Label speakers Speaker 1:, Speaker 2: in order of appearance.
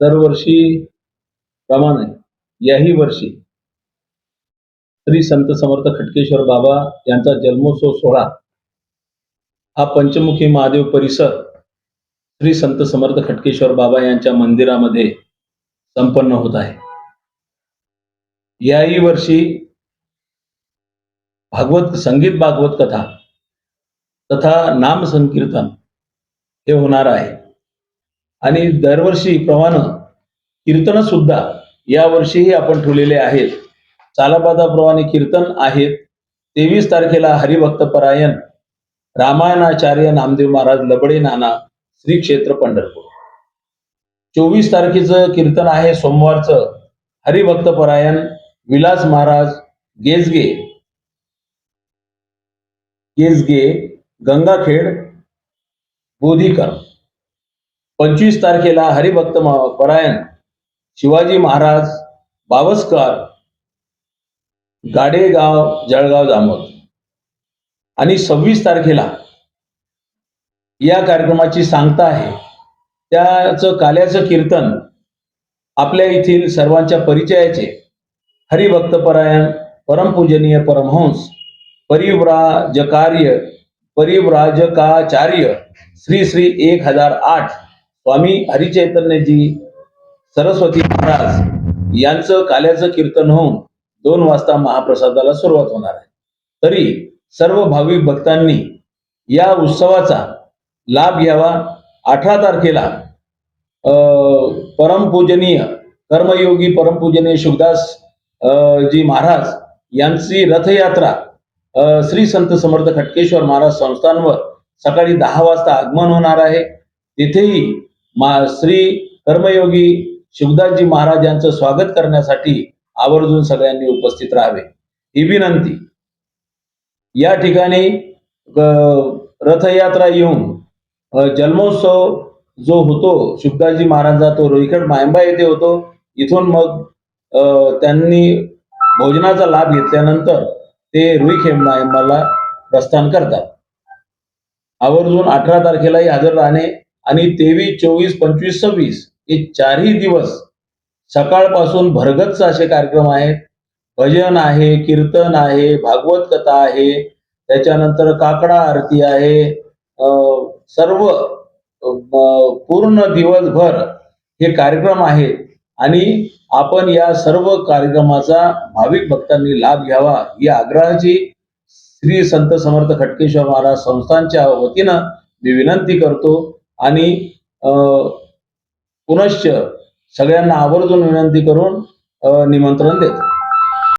Speaker 1: दरवर्षी प्रमाणे याही वर्षी श्री संत समर्थ खटकेश्वर बाबा यांचा जन्मोत्सव सोहळा हा पंचमुखी महादेव परिसर श्री संत समर्थ खटकेश्वर बाबा यांच्या मंदिरामध्ये संपन्न होत आहे. याही वर्षी भागवत संगीत भागवत कथा तथा नाम संकीर्तन हे होणार आहे. आणि दरवर्षी प्रमाण कीर्तन सुद्धा या वर्षीही आपण ठेवलेले आहेत. चालापादाप्रमाणे कीर्तन आहेत. तेवीस तारखेला हरिभक्त परायण रामायणाचार्य नामदेव महाराज लबडे नाना श्री क्षेत्र पंढरपूर. चोवीस तारखेचं कीर्तन आहे. सोमवारचं हरिभक्त परायण विलास महाराज गेजगे गेजगे गंगाखेड बोधीकर पंचवीस तारखेला हरिभक्त परायण. शिवाजी महाराज बावस्कर गाडेगाव जळगाव जामोद आणि सव्वीस तारखेला या कार्यक्रमाची सांगता आहे. त्याचं काल्याचं कीर्तन आपल्या येथील सर्वांच्या परिचयाचे हरिभक्तपरायण परमपूजनीय परमहंस परिव्राजकार्य परिव्राजकाचार्य श्री श्री एक हजार आठ स्वामी हरिचैतन्यजी सरस्वती महाराज यांचं काल्याचं कीर्तन होऊन दोन वाजता महाप्रसादाला सुरुवात होणार आहे. तरी सर्व भाविक भक्तांनी या उत्सवाचा लाभ घ्यावा. अठरा तारखेला अं, परमपूजनीय कर्मयोगी परमपूजनीय शुभदास जी महाराज यांची रथयात्रा श्री संत समर्थ खटकेश्वर महाराज संस्थानवर सकाळी दहा वाजता आगमन होणार आहे. तिथेही मा श्री कर्मयोगी शिवदासजी महाराज यांचं स्वागत करण्यासाठी आवर्जून सगळ्यांनी उपस्थित राहावे. ही विनंती. या ठिकाणी रथयात्रा येऊन जन्मोत्सव जो होतो शिवदासजी महाराजांचा तो रोईखेड मायंबा येथे होतो. इथून मग अं, त्यांनी भोजनाचा लाभ घेतल्यानंतर ते रुईखेड मायंबाला प्रस्थान करतात. आवर्जून अठरा तारखेलाही हजर राहणे आणि तेवीस चोवीस पंचवीस सव्वीस हे चारही दिवस सकाळपासून भरगतच असे कार्यक्रम आहेत. भजन आहे कीर्तन आहे भागवत कथा आहे त्याच्यानंतर काकडा आरती आहे. अं, सर्व पूर्ण दिवसभर हे कार्यक्रम आहेत. आणि आपण या सर्व कार्यक्रमाचा भाविक भक्तांनी लाभ घ्यावा ही आग्रहाची श्री संत समर्थ खटकेश्वर महाराज संस्थांच्या वतीनं मी विनंती करतो आणि अं, पुनश्च सगळ्यांना आवर्जून विनंती करून निमंत्रण देतो.